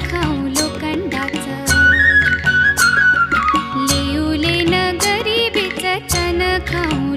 खाऊ लोखंडाचं. लिवले न गरिबीच चन खाऊ